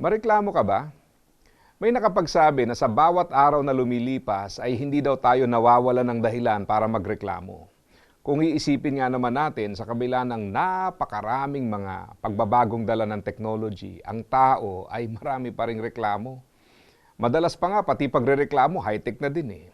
Mareklamo ka ba? May nakapagsabi na sa bawat araw na lumilipas ay hindi daw tayo nawawala ng dahilan para magreklamo. Kung iisipin nga naman natin sa kabila ng napakaraming mga pagbabagong dala ng technology, ang tao ay marami pa ring reklamo. Madalas pa nga pati pagrereklamo high-tech na din eh.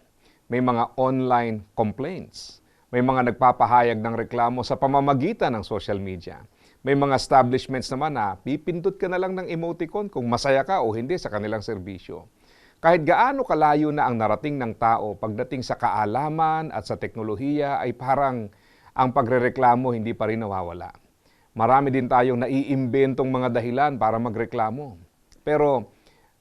May mga online complaints. May mga nagpapahayag ng reklamo sa pamamagitan ng social media. May mga establishments naman na pipindot ka na lang ng emoticon kung masaya ka o hindi sa kanilang serbisyo. Kahit gaano kalayo na ang narating ng tao pagdating sa kaalaman at sa teknolohiya ay parang ang pagrereklamo hindi pa rin nawawala. Marami din tayong naiimbentong mga dahilan para magreklamo. Pero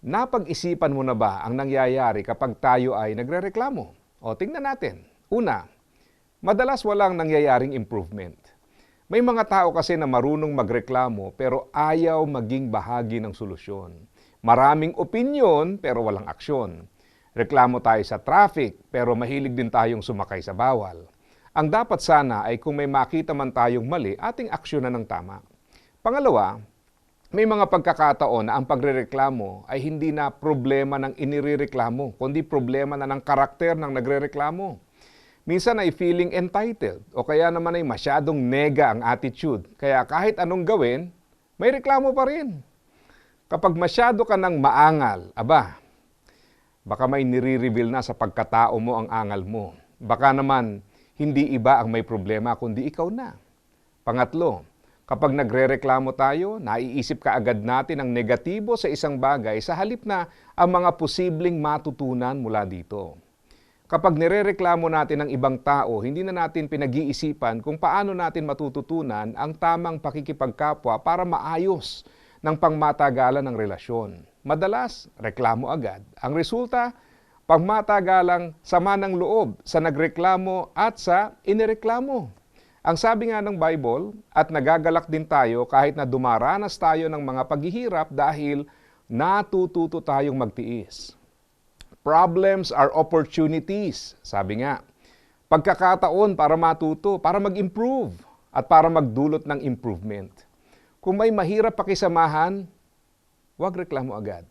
napag-isipan mo na ba ang nangyayari kapag tayo ay nagrereklamo? O tingnan natin. Una, madalas walang nangyayaring improvement. May mga tao kasi na marunong magreklamo pero ayaw maging bahagi ng solusyon. Maraming opinyon pero walang aksyon. Reklamo tayo sa traffic pero mahilig din tayong sumakay sa bawal. Ang dapat sana ay kung may makita man tayong mali, ating aksyonan ng tama. Pangalawa, may mga pagkakataon na ang pagrereklamo ay hindi na problema ng inirereklamo, kundi problema na ng karakter ng nagrereklamo. Minsan ay feeling entitled o kaya naman ay masyadong nega ang attitude. Kaya kahit anong gawin, may reklamo pa rin. Kapag masyado ka ng maangal, aba, baka may nire-reveal na sa pagkatao mo ang angal mo. Baka naman hindi iba ang may problema kundi ikaw na. Pangatlo, kapag nagrereklamo tayo, naiisip ka agad natin ang negatibo sa isang bagay sa halip na ang mga posibleng matutunan mula dito. Kapag nirereklamo natin ng ibang tao, hindi na natin pinag-iisipan kung paano natin matututunan ang tamang pakikipagkapwa para maayos ng pangmatagalan ng relasyon. Madalas, reklamo agad. Ang resulta, pangmatagalang sama ng loob sa nagreklamo at sa inireklamo. Ang sabi nga ng Bible, at nagagalak din tayo kahit na dumaranas tayo ng mga paghihirap dahil natututo tayong magtiis. Problems are opportunities, sabi nga. Pagkakataon para matuto, para mag-improve, at para magdulot ng improvement. Kung may mahirap pakisamahan, huwag reklamo agad.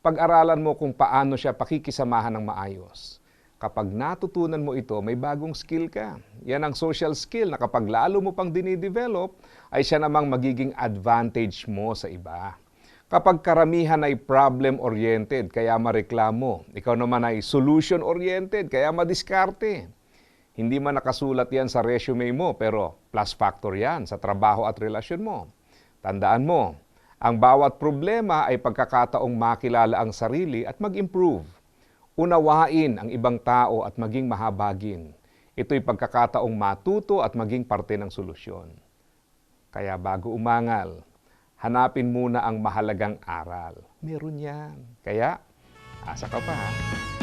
Pag-aralan mo kung paano siya pakikisamahan ng maayos. Kapag natutunan mo ito, may bagong skill ka. Yan ang social skill na kapag lalo mo pang dinidevelop, ay siya namang magiging advantage mo sa iba. Kapag karamihan ay problem-oriented, kaya mareklamo. Ikaw naman ay solution-oriented, kaya madiskarte. Hindi man nakasulat yan sa resume mo, pero plus factor yan sa trabaho at relasyon mo. Tandaan mo, ang bawat problema ay pagkakataong makilala ang sarili at mag-improve. Unawain ang ibang tao at maging mahabagin. Ito'y pagkakataong matuto at maging parte ng solusyon. Kaya bago umangal, hanapin muna ang mahalagang aral. Meron yan. Kaya, asa ka pa ha?